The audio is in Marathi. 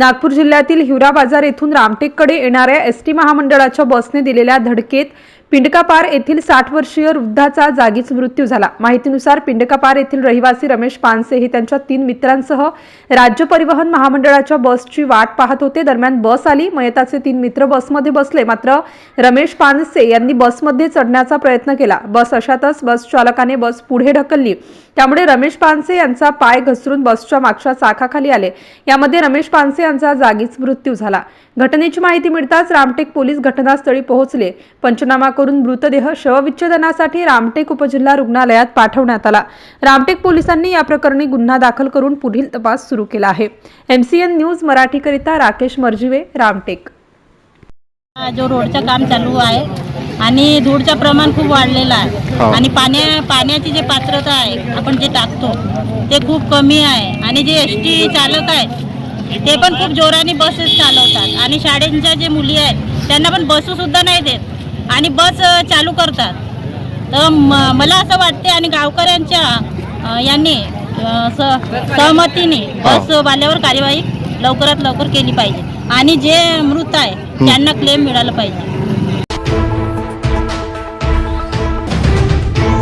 नागपूर जिल्ह्यातील हिवरा बाजार येथून रामटेककडे येणाऱ्या एस टी महामंडळाच्या बसने दिलेल्या धडकेत पिंडकापार येथील साठ वर्षीय वृद्धाचा जागीच मृत्यू झाला. माहितीनुसार पिंडकापार येथील रहिवासी रमेश पानसे हे त्यांच्या तीन मित्रांसह राज्य परिवहन महामंडळाच्या बसची वाट पाहत होते. दरम्यान बस आली. मयताचे तीन मित्र बसमध्ये बसले. मात्र रमेश पानसे यांनी बसमध्ये चढण्याचा प्रयत्न केला. बस अशातच बस चालकाने बस पुढे ढकलली. त्यामुळे रमेश पानसे यांचा पाय घसरून बसच्या मागच्या चाकाखाली आले. यामध्ये रमेश पानसे यांचा जागीच मृत्यू झाला. घटनेची माहिती मिळताच रामटेक पोलीस घटनास्थळी पोहोचले. पंचनामा करून मृतदेह शवविच्छेदनासाठी रामटेक उपजिल्हा रुग्णालयात पाठवण्यात आला. रामटेक पोलिसांनी या प्रकरणी गुन्हा दाखल करून पुढील तपास सुरू केला आहे. एमसीएन न्यूज मराठीकरिता राकेश मर्जिवे रामटेक. जो रोडचं काम चालू आहे आणि धूळचं प्रमाण खूप वाढलेलं आहे. हो. आणि पाण्या पाण्याची जे पात्रता आहे आपण जे टाकतो ते खूप कमी आहे. आणि जे एस टी चालक आहेत ते पण खूप जोराने बसेस चालवतात. आणि शाळेंच्या जे मुली आहेत त्यांना पण बसू सुद्धा नाही देत. आणि बस चालू करतात. तर मला असं वाटते आणि गावकऱ्यांच्या यांनी सहमतीने बस वाल्यावर कार्यवाही लवकरात लवकर केली पाहिजे. आणि जे मृत आहे त्यांना क्लेम मिळालं पाहिजे.